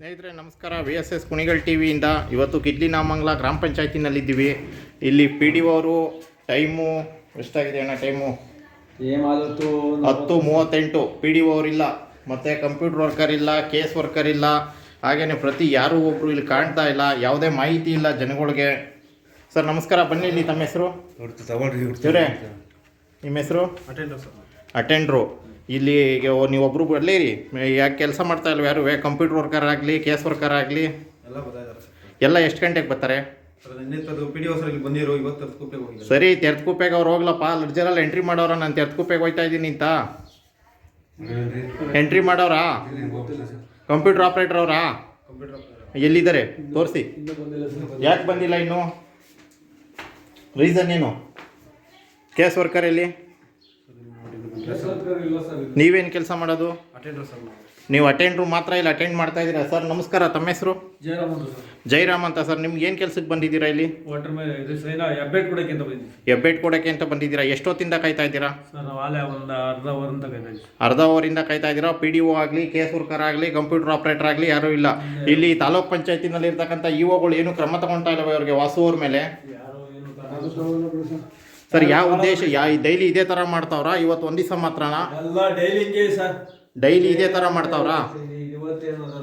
ಸ್ನೇಹಿತರೆ ನಮಸ್ಕಾರ. V S S Kunigal T ವಿಯಿಂದ ಇವತ್ತು ಕಿಡ್ಲಿ ನಾಮಂಗ್ಲ ಗ್ರಾಮ ಪಂಚಾಯತಿನಲ್ಲಿದ್ದೀವಿ. ಇಲ್ಲಿ ಪಿ ಡಿ ಅವರು ಟೈಮು ಎಷ್ಟಾಗಿದೆ ಅಣ್ಣ ಟೈಮು? ಏಮಾದತ್ತು ಹತ್ತು ಮೂವತ್ತೆಂಟು. ಪಿ ಡಿ ಅವರಿಲ್ಲ. ಮತ್ತು ಕಂಪ್ಯೂಟರ್ ವರ್ಕರ್ ಇಲ್ಲ ಕೇಸ್ ವರ್ಕರ್ ಇಲ್ಲ. ಹಾಗೇ ಪ್ರತಿ ಯಾರೂ ಒಬ್ಬರು ಇಲ್ಲಿ ಕಾಣ್ತಾ ಇಲ್ಲ. ಯಾವುದೇ ಮಾಹಿತಿ ಇಲ್ಲ ಜನಗಳಿಗೆ. ಸರ್ ನಮಸ್ಕಾರ. ಬನ್ನಿ ಇಲ್ಲಿ ತಮ್ಮ ಹೆಸರು. ಇವರೇ ನಿಮ್ಮ ಹೆಸರು? ಅಟೆಂಡ್ರು ಇಲ್ಲಿ ಈಗ ನೀವೊಬ್ರು ಬರಲಿರಿ ಯಾಕೆ ಕೆಲಸ ಮಾಡ್ತಾ ಇಲ್ವ ಯಾರು? ಕಂಪ್ಯೂಟರ್ ವರ್ಕರ್ ಆಗಲಿ ಕೇಸ್ ವರ್ಕರ್ ಆಗಲಿ? ಎಲ್ಲ ಎಲ್ಲ ಎಷ್ಟು ಗಂಟೆಗೆ ಬರ್ತಾರೆ? ಸರ್ ಇಲ್ಲಿ ತೆರ್ತ್ಕುಪ್ಪೆಗೆ ಅವ್ರು ಹೋಗ್ಲಪ್ಪ. ಲರ್ಜರಲ್ಲಿ ಎಂಟ್ರಿ ಮಾಡೋರ ನಾನು ತೆರ್ತ್ಕುಪ್ಪೆಗೆ ಹೋಯ್ತಾ ಇದ್ದೀನಿ ಅಂತ. ಎಂಟ್ರಿ ಮಾಡೋರಾ? ಕಂಪ್ಯೂಟರ್ ಆಪ್ರೇಟರ್ ಅವರಾ? ಎಲ್ಲಿದ್ದಾರೆ? ತೋರಿಸಿ. ಯಾಕೆ ಬಂದಿಲ್ಲ ಇನ್ನು? ರೀಸನ್ ಏನು? ಕೇಸ್ ವರ್ಕರ್ ಎಲ್ಲಿ? ನೀವೇನು ಕೆಲಸ ಮಾಡೋದು? ಅಟೆಂಡರ್ ಸರ್ ನೀವು. ಅಟೆಂಡ್ರು ಮಾತ್ರ ಇಲ್ಲಿ ಅಟೆಂಡ್ ಮಾಡ್ತಾ ಇದ್ದೀರಾ? ಸರ್ ನಮಸ್ಕಾರ ತಮ್ಮ ಹೆಸರು? ಜಯರಾಮ್ ಅಂತ ಸರ್ ಜೈರಾಮ್ ಅಂತ ಸರ್ ನಿಮ್ಗೆ ಏನು ಕೆಲಸಕ್ಕೆ ಬಂದಿದ್ದೀರಾ ಇಲ್ಲಿ? ವಾಟರ್ ಮೇಲೆ ಇದು ಸೈನ ಅಪ್ಡೇಟ್ ಕೊಡಕ್ಕೆ ಅಂತ ಬಂದಿದ್ವಿ ಎಬ್ಬೆಟ್ ಕೊಡೋಕ್ಕೆ ಅಂತ ಬಂದಿದ್ದೀರಾ? ಎಷ್ಟೊತ್ತಿಂದ ಕಾಯ್ತಾ ಇದ್ದೀರಾ? ಸರ್ ನಾವು ಆಲೆ ಒಂದು ಅರ್ಧ ಓವರ್ ಅಂತ ಅರ್ಧ ಅವರಿಂದ ಕಾಯ್ತಾ ಇದ್ದೀರಾ? ಪಿ ಡಿ ಒ ಆಗಲಿ ಕೇಸ್ ವರ್ಕರ್ ಆಗಲಿ ಕಂಪ್ಯೂಟರ್ ಆಪರೇಟರ್ ಆಗಲಿ ಯಾರೂ ಇಲ್ಲ. ಇಲ್ಲಿ ತಾಲೂಕ್ ಪಂಚಾಯತಿನಲ್ಲಿ ಇರ್ತಕ್ಕಂಥ ಇಒಗಳು ಏನು ಕ್ರಮ ತಗೊಳ್ತಾ ಇಲ್ಲವೇ ಅವ್ರಿಗೆ ವಾಸುವವ್ರ ಮೇಲೆ. ಯಾರು ಏನು ತ- ಸರ್ ಯಾವ ಉದ್ದೇಶ? ಯಾ ಡೈಲಿ ಇದೇ ಥರ ಮಾಡ್ತಾವ್ರಾ? ಇವತ್ತು ಒಂದು ದಿವಸ ಮಾತ್ರನಾ ಎಲ್ಲ ಡೈಲಿ ಹಿಂಗೆ ಸರ್. ಡೈಲಿ ಇದೇ ಥರ ಮಾಡ್ತಾವ್ರಾ?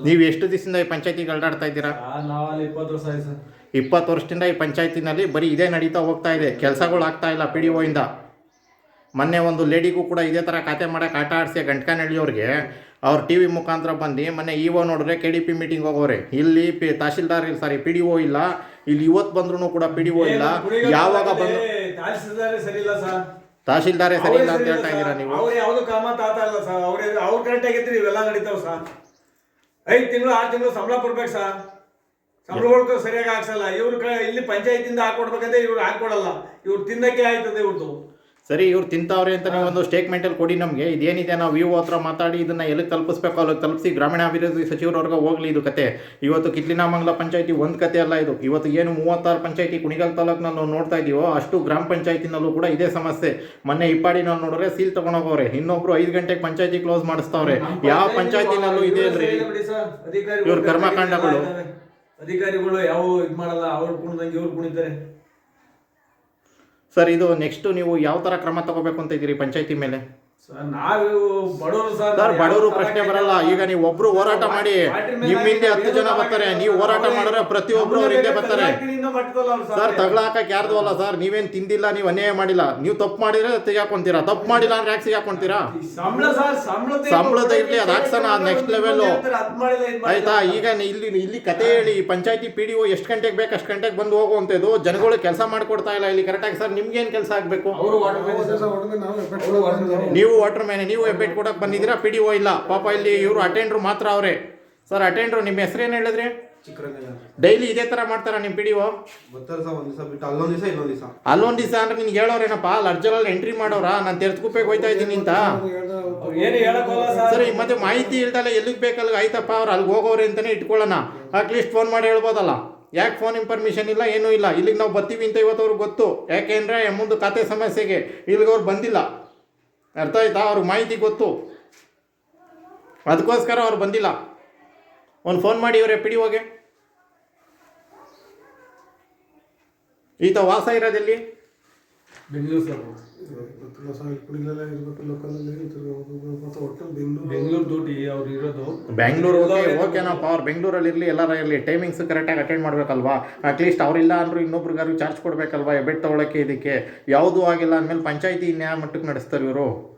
ನೀವು ಎಷ್ಟು ದಿವಸದಿಂದ ಈ ಪಂಚಾಯತಿಗೆ ಅಲ್ಲಾಡ್ತಾ ಇದ್ದೀರಾ? ಇಪ್ಪತ್ತು ವರ್ಷ ಆಯ್ತು ಸರ್. ಇಪ್ಪತ್ತು ವರ್ಷದಿಂದ ಈ ಪಂಚಾಯತಿನಲ್ಲಿ ಬರೀ ಇದೇ ನಡೀತಾ ಹೋಗ್ತಾ ಇದೆ. ಕೆಲಸಗಳು ಆಗ್ತಾ ಇಲ್ಲ ಪಿ ಡಿ ಒಯಿಂದ. ಮೊನ್ನೆ ಒಂದು ಲೇಡಿಗೂ ಕೂಡ ಇದೇ ಥರ ಖಾತೆ ಮಾಡೋಕೆ ಆಟ ಆಡಿಸಿ ಗಂಟ್ಕನಹಳ್ಳಿಯವ್ರಿಗೆ ಅವ್ರು ಟಿ ವಿ ಮುಖಾಂತರ ಬಂದು ಮೊನ್ನೆ ಇ ಒ ನೋಡಿದ್ರೆ ಕೆ ಡಿ ಪಿ ಮೀಟಿಂಗ್ ಹೋಗೋರೆ ಇಲ್ಲಿ ಪಿ ತಹಶೀಲ್ದಾರ್ ಇಲ್ಲ ಸಾರಿ ಪಿ ಡಿ ಒ ಇಲ್ಲ. ಇಲ್ಲಿ ಇವತ್ತು ಬಂದ್ರೂ ಕೂಡ ಪಿ ಡಿ ಒ ಇಲ್ಲ. ಯಾವಾಗ ಬಂದು ತಹಸೀಲ್ದಾರೇ ಸರಿ ಇಲ್ಲ ಸರ್. ತಹಶೀಲ್ದಾರೇ ಸರಿ ಇಲ್ಲ ಅಂತ ಹೇಳ್ತಾ ಇದ್ದೀರಾ ನೀವು? ಅವ್ರು ಯಾವುದು ಕಾಮ ತಾತ ಇಲ್ಲ ಸರ್. ಅವ್ರ ಅವ್ರ ಕರೆಕ್ಟ್ ಆಗಿದ್ರೆ ಇವೆಲ್ಲ ನಡೀತಾವ ಸರ್. ಐದು ತಿಂಗಳು ಆರು ತಿಂಗಳು ಸಂಬಳ ಕೊಡ್ಬೇಕು ಸರ್. ಸಂಬಳಗಳು ಸರಿಯಾಗಿ ಹಾಕ್ಸಲ್ಲ. ಇವ್ರ ಇಲ್ಲಿ ಪಂಚಾಯತಿಂದ ಹಾಕೊಡ್ಬೇಕಂದ್ರೆ ಇವ್ರು ಹಾಕೊಡಲ್ಲ ಇವ್ರು ತಿನ್ನಕ್ಕೆ ಆಯ್ತದೆ ಇವ್ರದ್ದು ಸರಿ ಇವ್ರು ತಿಂತಾವ್ರೆ ಅಂತ ನೀವು ಒಂದು ಸ್ಟೇಟ್ಮೆಂಟಲ್ಲಿ ಕೊಡಿ ನಮಗೆ. ಇದೇನಿದೆ ನಾವು ವಿವೋ ಹತ್ರ ಮಾತಾಡಿ ಇದನ್ನ ಎಲ್ಲಿ ತಲುಪಿಸ್ಬೇಕು? ಅಲ್ಲಿ ತಲುಪಿಸಿ ಗ್ರಾಮೀಣಾಭಿವೃದ್ಧಿ ಸಚಿವರವ್ರಿಗೆ ಹೋಗ್ಲಿ ಇದು ಕತೆ. ಇವತ್ತು ಕಿತ್ಲಿನಾಮಂಗಲ ಪಂಚಾಯತಿ ಒಂದು ಕತೆ ಅಲ್ಲ ಇದು. ಇವತ್ತು ಏನು ಮೂವತ್ತಾರು ಪಂಚಾಯತಿ ಕುಣಿಗಲ್ ತಾಲೂಕಿನಲ್ಲಿ ನಾವು ನೋಡ್ತಾ ಇದೀವೋ? ಅಷ್ಟು ಗ್ರಾಮ ಪಂಚಾಯತಿನಲ್ಲೂ ಕೂಡ ಇದೇ ಸಮಸ್ಯೆ. ಮೊನ್ನೆ ಇಪ್ಪಾಡಿ ನಾವು ನೋಡಿದ್ರೆ ಸೀಲ್ ತಗೊಂಡೋಗವ್ರೆ. ಇನ್ನೊಬ್ರು ಐದು ಗಂಟೆಗೆ ಪಂಚಾಯತಿ ಕ್ಲೋಸ್ ಮಾಡಿಸ್ತಾವ್ರೆ. ಯಾವ ಪಂಚಾಯತಿನಲ್ಲೂ ಇದೆ ಅಲ್ರಿ. ಇವ್ರ ಕರ್ಮಕಾಂಡಗಳು. ಅಧಿಕಾರಿಗಳು ಯಾವ ಇದು ಮಾಡಲ್ಲ. ಅವ್ರು ಕುಣಿದಂಗೆ ಇವ್ರು ಕುಣಿತಾರೆ. ಸರ್ ಇದು ನೆಕ್ಸ್ಟ್ ನೀವು ಯಾವ ಥರ ಕ್ರಮ ತಗೋಬೇಕು ಅಂತ ಇದ್ದೀರಿ ಪಂಚಾಯಿತಿ ಮೇಲೆ? ನಾವು ಬಡವರು ಸರ್ ಬಡವರು ಪ್ರಶ್ನೆ ಬರಲ್ಲ. ಈಗ ನೀವು ಒಬ್ರು ಹೋರಾಟ ಮಾಡಿ ನಿಮ್ಮ ಹಿಂದೆ ಹತ್ತು ಜನ ಬರ್ತಾರೆ. ನೀವು ಹೋರಾಟ ಮಾಡಿದ್ರೆ ಪ್ರತಿಯೊಬ್ರು ಅವ್ರ ಹಿಂದೆ ಬರ್ತಾರೆ. ಸರ್. ತಗೊಳಕ ಹಾಕಕ್ಕೆ ಯಾರ್ದು ಅಲ್ಲ ಸರ್? ನೀವೇನ್ ತಿಂದಿಲ್ಲ ನೀವು ಅನ್ಯಾಯ ಮಾಡಿಲ್ಲ. ನೀವು ತಪ್ಪು ಮಾಡಿದ್ರೆ ತೆಗಿಯಾಕೊಂತೀರಾ ತಪ್ಪು ಮಾಡಿಲ್ಲ ಅಂದ್ರೆ ಯಾಕೆ ಸಿಗಾಕೊಂತೀರಾ ಸಂಬಳದ ಇರ್ಲಿ ಅದ್ ಹಾಕ್ಸೋಣ ನೆಕ್ಸ್ಟ್ ಲೆವೆಲ್. ಆಯ್ತಾ? ಈಗ ಇಲ್ಲಿ ಇಲ್ಲಿ ಕತೆ ಹೇಳಿ ಪಂಚಾಯತಿ ಪಿ ಡಿ ಒ ಎಷ್ಟು ಗಂಟೆಗೆ ಬೇಕು ಅಷ್ಟು ಗಂಟೆಗೆ ಬಂದು ಹೋಗುವಂಥದ್ದು ಜನಗಳು ಕೆಲಸ ಮಾಡ್ಕೊಡ್ತಾ ಇಲ್ಲ ಇಲ್ಲಿ. ಕರೆಕ್ಟಾಗಿ ಸರ್ ನಿಮ್ಗೇನು ಕೆಲಸ ಆಗಬೇಕು? ಮ್ಯಾನ್ ನೀವು ವಾಟರ್ ಮ್ಯಾನ್ ನೀವು ಎಬ್ಬೆಟ್ ಕೊಡಕ್ಕೆ ಬಂದಿದ್ದೀರಾ? ಪಿ ಡಿ ಒ ಇಲ್ಲ. ಪಾಪ ಇಲ್ಲಿ ಇವರು ಅಟೆಂಡ್ರು ಮಾತ್ರ ಅವರೇ. ಸರ್ ಅಟೆಂಡ್ರು ನಿಮ್ಮ ಹೆಸರೇನು ಹೇಳಿದ್ರಿ? ಚಿಕ್ಕರಂಗಯ್ಯ ಡೈಲಿ ಇದೇ ಥರ ಮಾಡ್ತಾರಾ ನಿಮ್ಮ ಪಿ ಡಿ ಒ ಅಲ್ಲೊಂದು ದಿವಸ ಇನ್ನೊಂದು ದಿವಸ. ಅಲ್ಲೊಂದು ದಿವಸ ಅಂದ್ರೆ ನಿನ್ಗೆ ಹೇಳೋರೇನಪ್ಪ? ಅಲ್ಲಿ ಅರ್ಜರಲ್ಲಿ ಎಂಟ್ರಿ ಮಾಡೋರಾ? ನಾನು ತೆರೆದುಕುಪ್ಪೆಗೆ ಹೋಯ್ತಾ ಇದ್ದೀನಿ ಅಂತ. ಏನು ಸರ್. ಈ ಮತ್ತೆ ಮಾಹಿತಿ ಇಲ್ದಲ್ಲ ಎಲ್ಲಿಗೆ ಬೇಕಲ್ಲ ಆಯ್ತಪ್ಪ ಅವ್ರು ಅಲ್ಲಿಗೆ ಹೋಗೋರೆ ಅಂತಾನೆ ಇಟ್ಕೊಳ್ಳೋಣ. ಅಟ್ಲೀಸ್ಟ್ ಫೋನ್ ಮಾಡಿ ಹೇಳ್ಬೋದಲ್ಲ. ಯಾಕೆ ಫೋನ್ ಇನ್ಫಾರ್ಮೇಷನ್ ಇಲ್ಲ ಏನೂ ಇಲ್ಲ. ಇಲ್ಲಿಗೆ ನಾವು ಬರ್ತೀವಿ ಅಂತ ಇವತ್ತು ಅವ್ರಿಗೆ ಗೊತ್ತು ಯಾಕೆಂದ್ರೆ ಮುಂದೆ ಖಾತೆ ಸಮಸ್ಯೆಗೆ ಇಲ್ಲಿಗೆ ಅವ್ರು ಬಂದಿಲ್ಲ. ಅರ್ಥ ಆಯ್ತಾ? ಅವ್ರಿಗೆ ಮಾಹಿತಿ ಗೊತ್ತು. ಅದಕ್ಕೋಸ್ಕರ ಅವ್ರು ಬಂದಿಲ್ಲ. ಒಂದು ಫೋನ್ ಮಾಡಿ ಇವರೇ ಪಿ ಡಿ ಹೋಗೆ. ಈತ ವಾಸ ಇರೋದೆಲ್ಲಿ ಬೆಂಗಳೂರು ಸರ್ ಬೆಂಗಳೂರು ಡ್ಯೂಟಿ ಅವ್ರು ಇರೋದು. ಬೆಂಗಳೂರು ಓಕೆ ಓಕೆನಪ್ಪ ಅವ್ರು ಬೆಂಗಳೂರಲ್ಲಿ ಇರಲಿ ಎಲ್ಲಾರ ಇರಲಿ ಟೈಮಿಂಗ್ಸ್ ಕರೆಕ್ಟಾಗಿ ಅಟೆಂಡ್ ಮಾಡಬೇಕಲ್ವಾ? ಅಟ್ಲೀಸ್ಟ್ ಅವರಿಲ್ಲ ಅಂದ್ರೂ ಇನ್ನೊಬ್ರಿಗಾರು ಚಾರ್ಜ್ ಕೊಡಬೇಕಲ್ವಾ? ಬೆಡ್ ತೊಗೊಳಕ್ಕೆ ಇದಕ್ಕೆ. ಯಾವುದೂ ಆಗಿಲ್ಲ ಅಂದಮೇಲೆ ಪಂಚಾಯತಿ ಇನ್ಯಾ ಮಟ್ಟಕ್ಕೆ ನಡೆಸ್ತಾರೆ ಇವರು.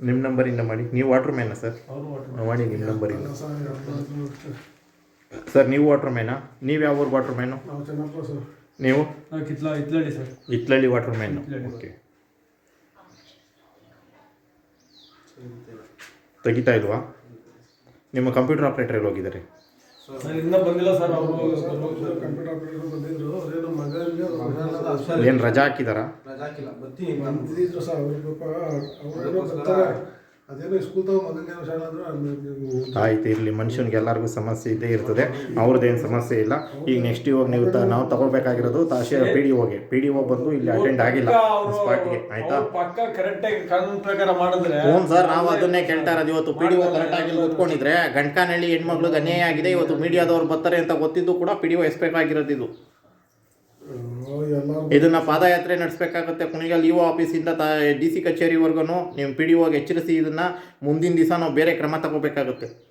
ನಿಮ್ಮ ನಂಬರಿಂದ ಮಾಡಿ. ನೀವು ವಾಟ್ರ್ ಮ್ಯಾನ ಸರ್ ಮಾಡಿ ನಿಮ್ಮ ನಂಬರಿಂದ ಸರ್ ನೀವು ವಾಟ್ರ್ ಮ್ಯಾನಾ ನೀವು ಯಾವ ಊರು ವಾಟ್ರ್ ಮ್ಯಾನು ನೀವು ಇತ್ಲಳ್ಳಿ ವಾಟರ್ ಮ್ಯಾನ್ ಓಕೆ ತೆಗಿತಾ ಇಲ್ವಾ ನಿಮ್ಮ ಕಂಪ್ಯೂಟರ್ ಆಪ್ರೇಟರ್ ಎಲ್ಲಿ ಹೋಗಿದ್ದಾರೆ? ಸರ್ ಇನ್ನೂ ಬಂದಿಲ್ಲ ಸರ್ ಅವರು ಏನು ರಜಾ ಹಾಕಿದಾರಾ? ರಜಾ ಹಾಕಿಲ್ಲ ಬರ್ತೀನಿ. ಬಂದಿದ್ರು ಸರ್ ಅವ್ರು ಪಾಪ ಅವ್ರೇನೋ ಬರ್ತಾರೆ. ಅದೇನೋ ಸ್ಕೂಲ್ ಅಲ್ಲಿ ಆಯ್ತು ಇರಲಿ. ಮನುಷ್ಯನಿಗೆ ಎಲ್ಲರಿಗೂ ಸಮಸ್ಯೆ ಇದ್ದೇ ಇರ್ತದೆ. ಅವ್ರದ್ದೇನು ಸಮಸ್ಯೆ ಇಲ್ಲ. ಈಗ ನೆಕ್ಸ್ಟ್ ಇವಾಗ ನೀವು ತ- ನಾವು ತಗೋಬೇಕಾಗಿರೋದು ತಾಶೆ ಪಿ ಡಿ ಓಗೆ ಪಿ ಡಿ ಓ ಬಂದು ಇಲ್ಲಿ ಅಟೆಂಡ್ ಆಗಿಲ್ಲ. ಸ್ಪಾಟ್ಗೆ ಆಯ್ತಾ? ಪಕ್ಕ ಕರೆಕ್ಟ್ ಆಗಿ ಕಾನೂನು ಪ್ರಕಾರ ಮಾಡಿದ್ರೆ ಹ್ಞೂ ಸರ್ ನಾವು ಅದನ್ನೇ ಕೇಳ್ತಾ ಇರೋದು. ಇವತ್ತು ಪಿ ಡಿ ಒ ಕರೆಕ್ಟ್ ಆಗಿ ಕೂತ್ಕೊಂಡಿದ್ರೆ ಗಂಟಕಾನಹಳ್ಳಿ ಹೆಣ್ಮಕ್ಳಿಗೆ ಅನ್ಯಾಯ ಆಗಿದೆ. ಇವತ್ತು ಮೀಡಿಯಾದವ್ರು ಬರ್ತಾರೆ ಅಂತ ಗೊತ್ತಿದ್ದು ಕೂಡ ಪಿ ಡಿ ಒ ಆಗಿರೋದು ಇದು ಇದನ್ನ ಪಾದಯಾತ್ರೆ ನಡೆಸಬೇಕಾಗುತ್ತೆ. ಕುಣಿಗಲ್ ಇಒ ಆಫೀಸಿಂದ ತ, ಡಿ ಸಿ ಕಚೇರಿವರೆಗೂ ನೀವು ಪಿ ಡಿ ಎಚ್ಚರಿಸಿ ಇದನ್ನ ಮುಂದಿನ ದಿವಸ ನಾವು ಬೇರೆ ಕ್ರಮ ತಗೋಬೇಕಾಗುತ್ತೆ.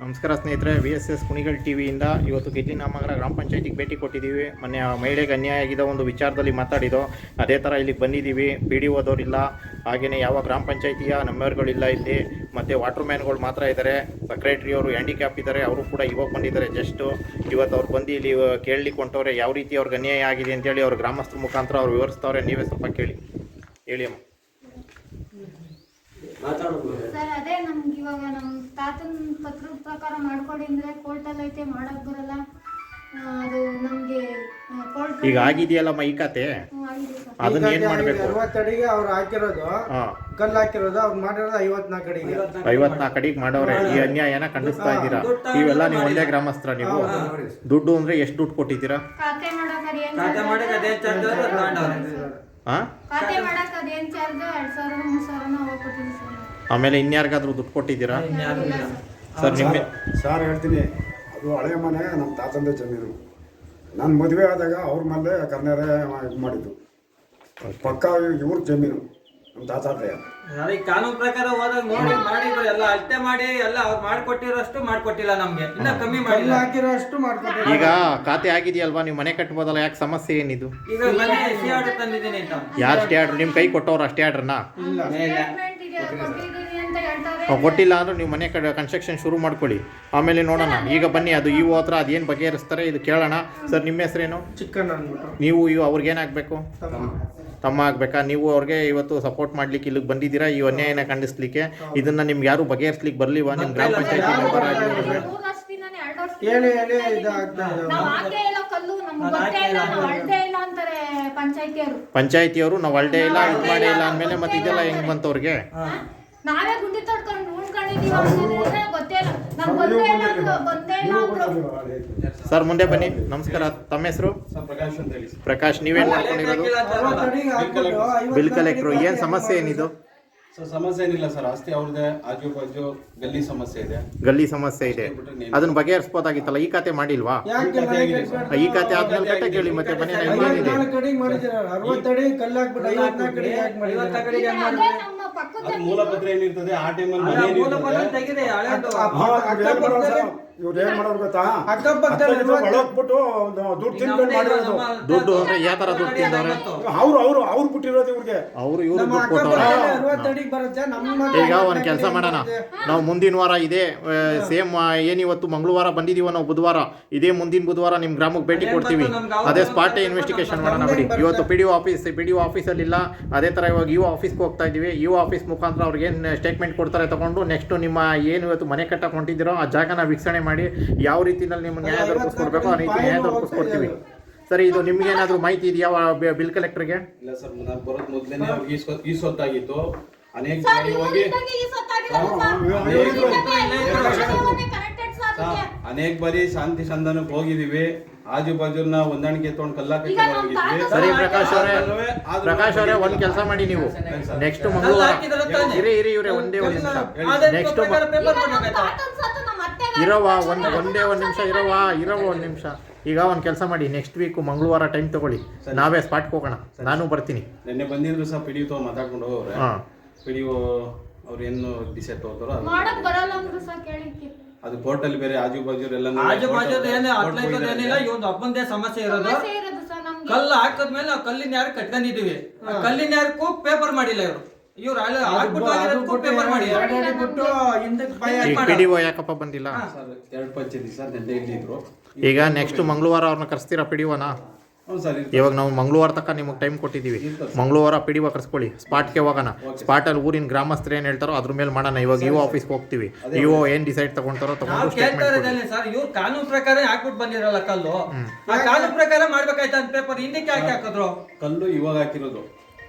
ನಮಸ್ಕಾರ ಸ್ನೇಹಿತರೆ V S S Kunigal T ವಿಯಿಂದ ಇವತ್ತು ಗಿಲ್ಲಿ ನಾಮಗರ ಗ್ರಾಮ ಪಂಚಾಯತಿಗೆ ಭೇಟಿ ಕೊಟ್ಟಿದ್ದೀವಿ. ಮೊನ್ನೆ ಮಹಿಳೆಗೆ ಅನ್ಯಾಯ ಆಗಿದ ಒಂದು ವಿಚಾರದಲ್ಲಿ ಮಾತಾಡಿದ್ದು, ಅದೇ ಥರ ಇಲ್ಲಿಗೆ ಬಂದಿದ್ದೀವಿ. ಪಿ ಡಿ ಓದೋರಿಲ್ಲ ಹಾಗೆಯೇ ಯಾವ ಗ್ರಾಮ ಪಂಚಾಯತಿಯ ನಂಬರ್ಗಳಿಲ್ಲ ಇಲ್ಲಿ. ಮತ್ತು ವಾಟರ್ ಮ್ಯಾನ್ಗಳು ಮಾತ್ರ ಇದ್ದಾರೆ. ಸೆಕ್ರೆಟ್ರಿಯವರು ಹ್ಯಾಂಡಿಕ್ಯಾಪ್ ಇದ್ದಾರೆ. ಅವರು ಕೂಡ ಇವಾಗ ಬಂದಿದ್ದಾರೆ ಜಸ್ಟು. ಇವತ್ತು ಅವ್ರು ಬಂದು ಇಲ್ಲಿ ಕೇಳಲಿಕ್ಕೆ ಹೊಂಟವ್ರೆ ಯಾವ ರೀತಿ ಅವ್ರಿಗೆ ಅನ್ಯಾಯ ಆಗಿದೆ ಅಂತೇಳಿ ಅವ್ರ ಗ್ರಾಮಸ್ಥರ ಮುಖಾಂತರ ಅವ್ರು ವಿವರಿಸ್ತವ್ರೆ. ನೀವೇ ಸ್ವಲ್ಪ ಕೇಳಿ. ಹೇಳಿ ಅಮ್ಮ. ತಾತನ ಪತ್ರದ ಪ್ರಕಾರ ಮಾಡ್ಕೊಡಿ ಅಂದ್ರೆ ಕೋರ್ಟಲ್ಲಿ ಐತೆ ಮಾಡಕ್ ಬರಲ್ಲ. ಅದು ನಮ್ಗೆ ಕೋರ್ಟ್ ಈಗ ಆಗಿದೆಯಲ್ಲಮ್ಮ ಈ ಕತೆ ಅದನ್ನ ಏನು ಮಾಡಬೇಕು? ಅಡಿಗೆ ಅವ್ರು ಹಾಕಿರೋದು ಹಾಂ. ಕಲ್ಲು ಹಾಕಿರೋದು ಅವ್ರು ಮಾಡಿರೋದು ಐವತ್ನಾಲ್ಕು ಅಡಿಗೆ. ಐವತ್ನಾಲ್ಕು ಅಡಿಗೆ ಮಾಡೋರೆ. ಈ ಅನ್ಯಾಯನ ಖಂಡಿಸ್ತಾ ಇದ್ದೀರಾ? ಇವೆಲ್ಲ ನೀವು ಒಂದೇ ಗ್ರಾಮಸ್ಥರ ನೀವು? ದುಡ್ಡು ಅಂದ್ರೆ ಎಷ್ಟು ದುಡ್ಡು ಕೊಟ್ಟಿದ್ದೀರಾ? ಖಾತೆ ಮಾಡಕ್ ಅದೇನ್ ಖಾತೆ ಮಾಡಿ ಅದೇ? ಚಾರ್ಜ್ ತಗೊಂಡವ್ರೆ ಹಾ? ಖಾತೆ ಮಾಡಕ್ ಅದೇನ್ ಚಾರ್ಜ್? ಎರಡ್ ಸಾವಿರ ಮೂರ್ ಸಾವಿರ ಅವಾಗ ಕೊಟ್ಟಿದ್ದೀವಿ ಸರ್. ಆಮೇಲೆ ಇನ್ಯಾರಿಗಾದ್ರೂ ದುಡ್ಡು ಕೊಟ್ಟಿದ್ದೀರಾ? ಸರ್ ಸರ್ ಸರ್ ನಿಮ್ಮ ಸಾರ್ ಹೇಳ್ತೀನಿ ಅದು ಹಳೆ ಮನೆ ನಮ್ಮ ತಾತಂದೆ ಜಮೀನು. ನಾನು ಮದುವೆ ಆದಾಗ ಅವ್ರ ಮೇಲೆ ಕರ್ನಾರೆ ಇದು ಮಾಡಿದ್ದು. ಪಕ್ಕ ಇವ್ರ ಜಮೀನು ನಮ್ಮ ತಾತಾರ್ದೆ ಕಾನೂನು ಪ್ರಕಾರ ಹೋದಾಗ ನೋಡಿ ಮಾಡಿ ಎಲ್ಲ ಅಷ್ಟೇ ಮಾಡಿ ಎಲ್ಲ ಅವ್ರು ಮಾಡ್ಕೊಟ್ಟಿರೋಷ್ಟು ಮಾಡ್ಕೊಟ್ಟಿಲ್ಲ ನಮಗೆ. ಇನ್ನ ಕಮ್ಮಿ ಮಾಡಿ ಹಾಕಿರೋಷ್ಟು ಮಾಡ್ಕೊಟ್ಟಿಲ್ಲ. ಈಗ ಖಾತೆ ಆಗಿದೆಯಲ್ವಾ? ನೀವು ಮನೆ ಕಟ್ಬೋದಲ್ಲ ಯಾಕೆ ಸಮಸ್ಯೆ ಏನಿದು? ಈಗ ಮನೆ ಸಿ ಆರ್ಡರ್ ತಂದಿದ್ದೀನಿ ಯಾರು ಸ್ಟೇ ಆರ್ಡರ್? ನಿಮ್ಮ ಕೈ ಕೊಟ್ಟವ್ರು ಅಷ್ಟೇ ಆರ್ಡ್ರನ್ನ ಸ್ಟೇಟ್ಮೆಂಟ್ ಕೊಟ್ಟಿಲ್ಲ ಅಂದ್ರೆ ನೀವು ಮನೆ ಕಡೆ ಕನ್ಸ್ಟ್ರಕ್ಷನ್ ಶುರು ಮಾಡ್ಕೊಳ್ಳಿ. ಆಮೇಲೆ ನೋಡೋಣ. ಈಗ ಬನ್ನಿ ಅದು ಇವು ಹತ್ರ ಅದೇನು ಬಗೆಹರಿಸ್ತಾರೆ ಇದು ಕೇಳೋಣ. ಸರ್ ನಿಮ್ಮ ಹೆಸರೇನು? ಚಿಕ್ಕಣ್ಣ ಅಂದ್ಬಿಟ್ಟು. ನೀವು ಇವು ಅವ್ರಿಗೇನಾಗಬೇಕು ತಮ್ಮ ಆಗಬೇಕಾ. ನೀವು ಅವ್ರಿಗೆ ಇವತ್ತು ಸಪೋರ್ಟ್ ಮಾಡ್ಲಿಕ್ಕೆ ಇಲ್ಲಿಗೆ ಬಂದಿದ್ದೀರಾ? ಈ ಅನ್ಯಾಯನ ಖಂಡಿಸ್ಲಿಕ್ಕೆ. ಇದನ್ನ ನಿಮ್ಗೆ ಯಾರು ಬಗೆಹರಿಸ್ಲಿಕ್ಕೆ ಬರ್ಲಿವಾ ನಿಮ್ಮ ಗ್ರಾಮ ಪಂಚಾಯತಿ ಮೆಂಬರ್ ವರ್ಷದಿಂದಾನೆ ಎರಡ್ ವರ್ಷ ಹೇಳಿ ಹೇಳಿ ಇದಾಗ್ತಾ ಇದೆ ನಾವ್ ಹಾಕೇ ಇಲ್ಲ ಕಲ್ಲು ನಮ್ಗೆ ಗೊತ್ತೇ ಇಲ್ಲ ನಾವ್ ಅಳ್ದೇ ಇಲ್ಲ ಅಂತಾರೆ ಪಂಚಾಯತಿಯವರು. ಪಂಚಾಯತಿಯವರು ನಾವು ಅಲ್ಡೇ ಇಲ್ಲ ಇದು ಮಾಡೇ ಇಲ್ಲ ಅಂದಮೇಲೆ ಮತ್ತೆ ಇದೆಲ್ಲ ಹೆಂಗ್ ಬಂತು ಅವ್ರಿಗೆ ನಾವೇ ಗುಂಡಿ ತೊಡ್ಕೊಂಡು ಉಣ್ಕೊಂಡಿದೀವಿ ಅನ್ನೋದ್ರೆ ಗೊತ್ತೇ ಇಲ್ಲ. ನಮ್ಗೆ ಬಂದೇ ಇಲ್ಲ ಅಂದ್ರು ಬಂದೇ ಇಲ್ಲ ಅಂದ್ರು. ಸರ್ ಮುಂದೆ ಬನ್ನಿ. ನಮಸ್ಕಾರ. ತಮ್ಮ ಹೆಸರು? ಪ್ರಕಾಶ್ ಅಂತ ಹೇಳಿ ಪ್ರಕಾಶ್ ನೀವೇನ್ ಮಾಡ್ಕೊಂಡಿರೋದು? Bill collector. ಏನ್ ಸಮಸ್ಯೆ ಏನಿದು? ಸರ್ ಸಮಸ್ಯೆ ಏನಿಲ್ಲ ಸರ್. ಆಸ್ತಿ ಅವ್ರದ್ದೇ ಆಜು ಬಾಜು ಗಲ್ಲಿ ಸಮಸ್ಯೆ ಇದೆ. ಗಲ್ಲಿ ಸಮಸ್ಯೆ ಇದೆ. ಅದನ್ನ ಬಗೆಹರಿಸಬಹುದಾಗಿತ್ತಲ್ಲ ಈ ಖಾತೆ ಮಾಡಿಲ್ವಾ? ಈ ಖಾತೆ ಆದ್ಮೇಲೆ ಕತೆ ಕೇಳಿ ಮತ್ತೆ ಬನ್ನಿ ಏನಿದೆ ಐವತ್ನಾಲ್ಕು ಅಡಿಗೆ ಮಾಡಿದ್ದೀರ? ಅರವತ್ತಡಿ ಕಲ್ಲು ಹಾಕ್ಬಿಟ್ಟು ಐವತ್ನಾಲ್ಕು ಅಡಿಗೆ ಯಾಕೆ ಮಾಡಿದ್ದೀರ ಐವತ್ತು ಕಡೆಗೆ ಹೆಂಗ್ ಅದೇ ಮಾಡಿದ್ರೆ ನಮ್ಮ ಪಕ್ಕದ ಅದು ಮೂಲ ಪತ್ರ ಏನಿರ್ತದೆ? ಆ ಟೈಮಲ್ಲಿ ಅಲ್ಲ, ಮನೆ ಮೂಲ ಪತ್ರ ಏನಿರ್ತದೆ ತೆಗಿದೆ ಹಳೆದು ಇವ್ರು ಏನ್ ಮಾಡೋರು ಗೊತ್ತಾ? ಅಕ್ಕಪಕ್ಕದಲ್ಲಿ ಒಳಗ್ಬಿಟ್ಟು ದುಡ್ಡು ತಿನ್ಕೊಂಡು ಮಾಡಿರೋದು. ದುಡ್ಡು ಅಂದ್ರೆ ಯಾವ ತರ ದುಡ್ಡು ತಿಂದವ್ರೆ? ಅವ್ರು ಅವರು ಅವ್ರು ಬಿಟ್ಟಿರೋದು ಇವ್ರಿಗೆ. ಅವ್ರು ಇವ್ರು ನಮ್ಮ ದುಡ್ಡು ಕೊಟ್ಟವ್ರೆ. ಅಕ್ಕಪಕ್ಕದಲ್ಲಿ ಅರವತ್ತಡಿಗೆ ಬರುತ್ತೆ ನಮ್ಮ ಈಗ ಒಂದು ಕೆಲಸ ಮಾಡೋಣ. ನಾವು ಮುಂದಿನ ವಾರ ಇದೇ ಸೇಮ್ ಏನಿವತ್ತು ಮಂಗಳವಾರ ಬಂದಿದೀವ ನಾವು ಬುಧವಾರ ಇದೇ ಮುಂದಿನ ಬುಧವಾರ ನಿಮ್ಮ ಗ್ರಾಮಕ್ಕೆ ಭೇಟಿ ಕೊಡ್ತೀವಿ. ಅದೇ ಸ್ಪಾಟೇ ಇನ್ವೆಸ್ಟಿಗೇಷನ್ ಮಾಡೋಣ ಬಿಡಿ. ಇವತ್ತು P D O office P D O ಆಫೀಸಲ್ಲಿ ಇಲ್ಲ. ಅದೇ ತರ ಇವಾಗ ಯು ಆಫೀಸ್ಗೆ ಹೋಗ್ತಾ ಇದ್ದೀವಿ. ಯು ಆಫೀಸ್ ಮುಖಾಂತರ ಅವ್ರಿಗೆ ಏನು ಸ್ಟೇಟ್ಮೆಂಟ್ ಕೊಡ್ತಾರೆ ತಗೊಂಡು ನೆಕ್ಸ್ಟ್ ನಿಮ್ಮ ಏನು ಇವತ್ತು ಮನೆ ಕಟ್ಟಕ್ಕೆ ಹೊಂಟಿದ್ದೀರೋ ಆ ಜಾಗನ ವೀಕ್ಷಣೆ ಮಾಡಿ ಯಾವ ರೀತಿನಲ್ಲಿ ನಿಮ್ಮ ನ್ಯಾಯ ದೊರಕಿಸ್ಕೊಡ್ಬೇಕು ಆ ರೀತಿ ನ್ಯಾಯ ದೊರಕಿಸ್ಕೊಡ್ತೀವಿ. ಸರಿ ಇದು ನಿಮ್ಗೆ ಏನಾದರೂ ಮಾಹಿತಿ ಇದೆಯಾ ಬಿಲ್ ಕಲೆಕ್ಟರ್ಗೆ? ಇಲ್ಲ ಸರ್ ನಾನು ಬರೋದು ಮೊದಲೇನೆ ಅವ್ರಿಗೆ ಈ ಸೊತ್ತಾಗಿತ್ತು ಅನೇಕ ಸರ್ ಬಾರಿ ಹೋಗಿ. ಅನೇಕ ಬಾರಿ ಶಾಂತಿ ಸಂಧಾನಕ್ಕೆ ಹೋಗಿದೀವಿ. ಆಜು ಬಾಜುನ ಹೊಂದಾಣಿಕೆ ತಗೊಂಡು ಕಲ್ಲಕ ಸರಿ ಪ್ರಕಾಶ್ ಅವರೇ ಪ್ರಕಾಶ್ ಅವರೇ ಒಂದು ಕೆಲಸ ಮಾಡಿ ನೀವು. ನೆಕ್ಸ್ಟ್ ಮಂಗಳವಾರ. ಇರಿ ಇರಿ ಇವ್ರೆ ಒಂದೇ ಒಂದು ನೆಕ್ಸ್ಟ್ ಇರವ. ಒಂದು ಒಂದೇ ಒಂದು ನಿಮಿಷ ಇರವ ಇರವ ಒಂದು ನಿಮಿಷ. ಈಗ ಒಂದು ಕೆಲಸ ಮಾಡಿ ನೆಕ್ಸ್ಟ್ ವೀಕ್ ಮಂಗಳವಾರ ಟೈಮ್ ತಗೊಳ್ಳಿ. ನಾವೇ ಸ್ಪಾಟ್ಗೆ ಹೋಗೋಣ. ನಾನು ಬರ್ತೀನಿ. ನಿನ್ನೆ ಬಂದಿದ್ರು ಸಹ ಪಿ ಡಿ ತೋ ಮಾತಾಡ್ಕೊಂಡು ಹೋಗ್ರೆ. ಹಾಂ. ಪಿ ಡಿ ಅವ್ರು ಏನು ಡಿಸೈಡ್ ತಗೋತಾರೋ ಅದು. ಮಾಡಕ್ ಬರಲ್ಲ ಅಂದ್ರು ಸರ್ ಕೇಳಿಕ್ಕೆ. ಅದು ಕೋರ್ಟಲ್ಲಿ ಬೇರೆ ಆಜು ಬಾಜು ಎಲ್ಲ ಆಜು ಬಾಜು ಏನೇ ಏನಿಲ್ಲ ಒಂದು ಒಬ್ಬಂದೇ ಸಮಸ್ಯೆ ಇರೋದು. ಸಮಸ್ಯೆ ಇರೋದು ಸರ್ ನಮ್ಗೆ. ಕಲ್ಲು ಹಾಕದ್ಮೇಲೆ ಆ ಕಲ್ಲಿನ ಯಾರು ಕಟ್ಕೊಂಡಿದೀವಿ ಆ ಕಲ್ಲಿನ ಯಾರಕ್ಕೂ ಪೇಪರ್ ಮಾಡಿಲ್ಲ ಇವರು. ಇವ್ರು ಅಲ್ಲಿ ಹಾಕ್ಬಿಟ್ಟು ಹೋಗಿರೋದಕ್ಕೂ ಪೇಪರ್ ಮಾಡಿಲ್ಲ ಎರಡು ಬಿಟ್ಟು ಹಿಂದಕ್ಕೆ ಭಯ ಈಗ ಪಿ ಡಿ ಯಾಕಪ್ಪ ಬಂದಿಲ್ಲ? ಸರ್ ಎರಡು ಪಂಚಾಯತಿ ಸರ್ ನೆನ್ನೆ ಇಲ್ಲಿದ್ರು. ಈಗ ನೆಕ್ಸ್ಟ್ ಮಂಗಳವಾರ ಅವ್ರನ್ನ ಕರೆಸ್ತೀರಾ ಪಿ ಡಿ ಒನ ಹ್ಞೂ ಸರ್ ಇರ್ತಾರೆ. ಇವಾಗ ನಾವು ಮಂಗಳವಾರ ತನಕ ನಿಮಗೆ ಟೈಮ್ ಕೊಟ್ಟಿದ್ದೀವಿ ಮಂಗಳವಾರ ಪಿ ಡಿ ಒ ಕರೆಸ್ಕೊಳ್ಳಿ ಸ್ಪಾಟ್ಗೆ ಹೋಗೋಣ. ಸ್ಪಾಟಲ್ಲಿ ಊರಿನ ಗ್ರಾಮಸ್ಥರು ಏನು ಹೇಳ್ತಾರೋ ಅದ್ರ ಮೇಲೆ ಮಾಡೋಣ. ಇವಾಗ ಯು ಆಫೀಸ್ಗೆ ಹೋಗ್ತೀವಿ. ಯು ಏನು ಡಿಸೈಡ್ ತಗೊಂತಾರೋ ನಾವು ತಗೊಂಡು ಕೇಳ್ತಾ ಸ್ಟೇಟ್ಮೆಂಟ್ ಕೊಡಿ. ಇರೋದೇನೆ ಸರ್. ಇವ್ರು ಕಾನೂನು ಪ್ರಕಾರ ಹಾಕ್ಬಿಟ್ಟು ಬಂದಿರಲ್ಲ ಕಲ್ಲು. ಆ ಕಾನೂನು ಪ್ರಕಾರ ಮಾಡ್ಬೇಕಾಯ್ತು ಅಂತ ಪೇಪರ್ ಹಿಂದಕ್ಕೆ ಯಾಕೆ ಹಾಕಿದ್ರು? ಕಲ್ಲು ಇವಾಗ ಹಾಕಿರೋದು.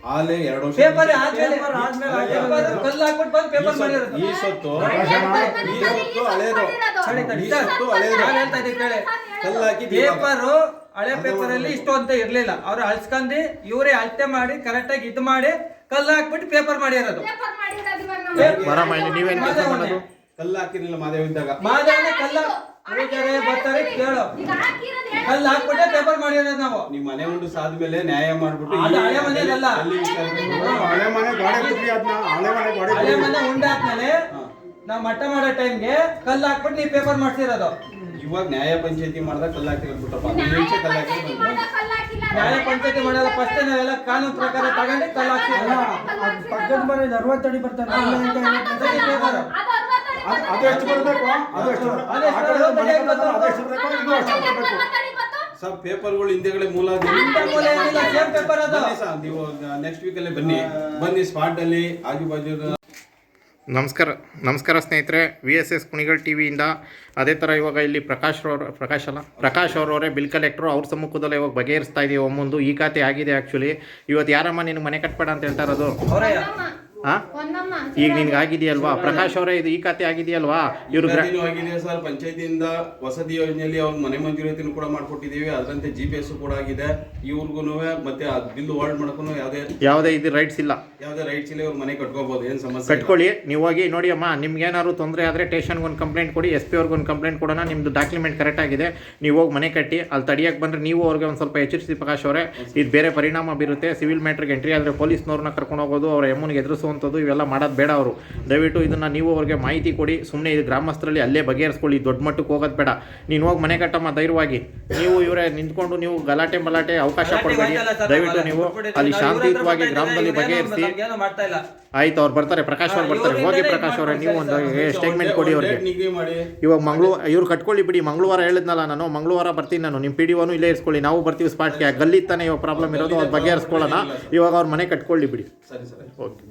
ಆಲೆ ಎರಡು ವರ್ಷ ಪೇಪರ್ ಆದ್ಮೇಲೆ ಪೇಪರ್ ಕಲ್ಲು ಹಾಕ್ಬಿಟ್ಟು ಬಂದು ಈ ಪೇಪರ್ ಸೊತ್ತು- ಮಾಡಿರೋದು ಈ ಸೊತ್ತು ಹಳೆ ಈ ಸೊತ್ತು ಹಳೇದು. ತಡಿ, ತಡಿ, ಈ ಸೊತ್ತು ಹಳೇದು. ನಾನ್ ಹೇಳ್ತಾ ಇದ್ದೀನಿ ಕೇಳಿ. ಕಲ್ಲು ಹಾಕಿ. ಪೇಪರು ಹಳೆ ಪೇಪರ್ ಅಲ್ಲಿ ಇಷ್ಟು ಅಂತ ಇರ್ಲಿಲ್ಲ. ಅವ್ರು ಅಳ್ಸ್ಕೊಂಡಿ ಇವರೇ ಅಳತೆ ಮಾಡಿ ಕರೆಕ್ಟ್ ಆಗಿ ಇದು ಮಾಡಿ ಕಲ್ಲು ಹಾಕ್ಬಿಟ್ಟು ಪೇಪರ್ ಮಾಡಿರೋದು ನೀವೇನು ಕಲ್ಲು ಹಾಕಿರ್ಲಿಲ್ಲ ಮಾದೇವ್ ಇದ್ದಾಗ. ಮಾದೇವ್ ಕಲ್ಲ ಪೂಜಾರಿ ಬರ್ತಾರೆ ಕೇಳು ಈಗ ಹಾಕಿರೋದು ಹೇಳು. ಕಲ್ಲು ಹಾಕ್ಬಿಟ್ಟೆ ಪೇಪರ್ ಮಾಡಿರೋದು ನಾವು ನಿಮ್ ಮನೆ ಉಂಡು ಸಾದ್ಮೇಲೆ ನ್ಯಾಯ ಮಾಡ್ಬಿಟ್ಟು ಅದು ಹಳೆ ಮನೆಯಲ್ಲ. ಅಲ್ಲಿ ಹಳೆ ಮನೆ ಗಾಡಿ ಬಿಟ್ರಿ ಅದನ್ನ ಹಳೆ ಮನೆ ಗಾಡಿ ಹಳೆ ಬಿಟ್ರಿ. ಮನೆ ಉಂಡಾದ್ಮೇಲೆ ನಾವು ಮಟ್ಟ ಮಾಡೋ ಟೈಮ್ಗೆ ಕಲ್ಲು ಹಾಕ್ಬಿಟ್ಟು ನೀವು ಪೇಪರ್ ಮಾಡ್ತಿರೋದು ಇವಾಗ ನ್ಯಾಯ ಪಂಚಾಯತಿ ಮಾಡ್ದಾಗ ಕಲ್ಲು ಹಾಕಿರೋದು ಬಿಟ್ಟಪ್ಪ ನ್ಯಾಯ ಮುಂಚೆ ಕಲ್ಲು ಪಂಚಾಯ್ತಿ. ನ್ಯಾಯ ಮಾಡಲ್ಲ ಫಸ್ಟ್ ನಾವೆಲ್ಲ ಕಾನೂನು ಪ್ರಕಾರ ತಗೊಂಡು ಕಲ್ಲು ಅದ್ ಪಕ್ಕದ ಮನೆ ಅರವತ್ತಡಿ ಬರ್ತಾರೆ ಅದೇ ಎಷ್ಟು ಬರಬೇಕು? ಅದು ಎಷ್ಟು ಬರಬೇಕು? ಎಷ್ಟು ಇದು ಬರಬೇಕು? ಸರ್ ಪೇಪರ್ಗಳು ಹಿಂದೆಗಡೆ ಮೂಲ. ನೀವು ನೆಕ್ಸ್ಟ್ ವೀಕ್ ಅಲ್ಲೇ ಬನ್ನಿ. ಬನ್ನಿ ಸ್ಪಾಟ್ ಅಲ್ಲಿ ಆಜು ಬಾಜು ನಮಸ್ಕಾರ ನಮಸ್ಕಾರ ಸ್ನೇಹಿತರೆ V S S Kunigal T ವಿಯಿಂದ ಅದೇ ಥರ ಇವಾಗ ಇಲ್ಲಿ ಪ್ರಕಾಶ್ ಅವ್ರ ಪ್ರಕಾಶ್ ಅಲ್ಲ ಪ್ರಕಾಶ್ ಅವರವರೇ ಬಿಲ್ ಕಲೆಕ್ಟ್ರು ಅವ್ರ ಸಮ್ಮುಖದಲ್ಲಿ ಇವಾಗ ಬಗೆಹರಿಸ್ತಾ ಇದೀವಿ. ಒಮ್ಮೊಂದು ಈ ಖಾತೆ ಆಗಿದೆ ಆ್ಯಕ್ಚುಲಿ ಇವತ್ತು ಯಾರಮ್ಮ ನಿನ್ನ ಮನೆ ಕಟ್ಬೇಡ ಅಂತ ಹೇಳ್ತಾ ಇರೋದು. ಹಾಂ. ಈಗ ನಿನ್ಗೆ ಆಗಿದೆಯಲ್ವಾ ಪ್ರಕಾಶ್ ಅವರೇ ಇದು ಈ ಖಾತೆ ಆಗಿದೆಯಲ್ವಾ? ಇವರು ಆಗಿದೆ ಸರ್? ಪಂಚಾಯತಿಯಿಂದ ವಸತಿ ಯೋಜನೆಯಲ್ಲಿ ಅವ್ರ ಮನೆ ಮಂಜೂರಾತಿನೂ ಕೂಡ ಮಾಡ್ಕೊಟ್ಟಿದ್ದೀವಿ. ಅದರಂತೆ ಜಿ ಪಿ ಎಸ್ ಕೂಡ ಆಗಿದೆ. ಇವ್ರಿಗೂ ಮತ್ತೆ ಬಿಲ್ ಹೋಲ್ಡ್ ಮಾಡಕ್ಕೂ ಯಾವುದೇ ಯಾವುದೇ ಇದು ರೈಟ್ಸ್ ಇಲ್ಲ. ಯಾವುದೇ ರೈಟ್ಸ್ ಇಲ್ಲ ಇವ್ರ ಮನೆ ಕಟ್ಕೋಬಹುದು ಏನು ಸಮಸ್ಯೆ. ಕಟ್ಕೊಳ್ಳಿ. ನೀವು ಹೋಗಿ ನೋಡಿ ಅಮ್ಮ ನಿಮ್ಗೆ ಏನಾದ್ರು ತೊಂದರೆ ಆದರೆ ಸ್ಟೇಷನ್ಗೆ ಒಂದು ಕಂಪ್ಲೇಂಟ್ ಕೊಡಿ ಎಸ್ ಪಿ ಅವ್ರಿಗೆ ಒಂದು ಕಂಪ್ಲೇಂಟ್ ಕೊಡೋಣ ನಿಮ್ದು ಡಾಕ್ಯುಮೆಂಟ್ ಕರೆಕ್ಟ್ ಆಗಿದೆ. ನೀವು ಹೋಗಿ ಮನೆ ಕಟ್ಟಿ ಅಲ್ಲಿ ತಡಿಯಕ್ಕೆ ಬಂದ್ರೆ ನೀವು ಅವ್ರಿಗೆ ಒಂದು ಸ್ವಲ್ಪ ಎಚ್ಚರಿಸಿ ಪ್ರಕಾಶ್ ಅವರೇ. ಇದು ಬೇರೆ ಪರಿಣಾಮ ಬೀರುತ್ತೆ. ಸಿವಿಲ್ ಮ್ಯಾಟ್ರಿಗೆ ಎಂಟ್ರಿ ಆದರೆ ಪೊಲೀಸ್ನವ್ರನ್ನ ಕರ್ಕೊಂಡು ಹೋಗೋದು ಅವ್ರ ಎಮ್ಮನಿಗೆ ಎದುರಿಸುವಂಥದ್ದು ಇವೆಲ್ಲ ಮಾಡೋದು ಬೇಡ ಅವರು. ದಯವಿಟ್ಟು ಇದನ್ನು ನೀವು ಅವ್ರಿಗೆ ಮಾಹಿತಿ ಕೊಡಿ. ಸುಮ್ಮನೆ ಇದು ಗ್ರಾಮಸ್ಥರಲ್ಲಿ ಅಲ್ಲೇ ಬಗೆಹರಿಸ್ಕೊಳ್ಳಿ. ದೊಡ್ಡ ಮಟ್ಟಕ್ಕೆ ಹೋಗೋದು ಬೇಡ. ನೀನು ಹೋಗಿ ಮನೆ ಕಟ್ಟಮ್ಮ, ಧೈರ್ಯವಾಗಿ. ನೀವು ಇವರೇ ನಿಂತ್ಕೊಂಡು ನೀವು ಗಲಾಟೆ ಮಲಾಟೆ ಅವಕಾಶ ಕೊಡಬೇಡಿ. ದಯವಿಟ್ಟು ನೀವು ಅಲ್ಲಿ ಶಾಂತಿಯುತವಾಗಿ ಗ್ರಾಮದಲ್ಲಿ ಬಗೆಹರಿಸಿ. ಆಯ್ತು ಅವ್ರು ಬರ್ತಾರೆ. ಪ್ರಕಾಶ್ ಅವ್ರು ಬರ್ತಾರೆ. ಹೋಗಿ ಪ್ರಕಾಶ್ ಅವರೇ ನೀವು ಒಂದು ಸ್ಟೇಟ್ಮೆಂಟ್ ಕೊಡಿ ಅವ್ರಿಗೆ. ಇವಾಗ ಮಂಗಳೂ ಇವ್ರು ಕಟ್ಕೊಳ್ಳಿ ಬಿಡಿ. ಮಂಗಳವಾರ ಹೇಳಿದ್ನಲ್ಲ ನಾನು. ಮಂಗಳವಾರ ಬರ್ತೀನಿ ನಾನು. ನಿಮ್ಮ ಪಿ ಡಿ ಒನು ಇಲ್ಲೇ ಇರ್ಸ್ಕೊಳ್ಳಿ. ನಾವು ಬರ್ತೀವಿ ಸ್ಪಾಟ್ಗೆ ಗಲ್ಲಿ ತಾನೇ ಇವಾಗ ಪ್ರಾಬ್ಲಮ್ ಇರೋದು. ಅವ್ರು ಬಗೆಹರಿಸ್ಕೊಳ್ಳೋಣ. ಇವಾಗ ಅವ್ರ ಮನೆ ಕಟ್ಕೊಳ್ಳಿ ಬಿಡಿ. ಸರಿ ಸರಿ. ಓಕೆ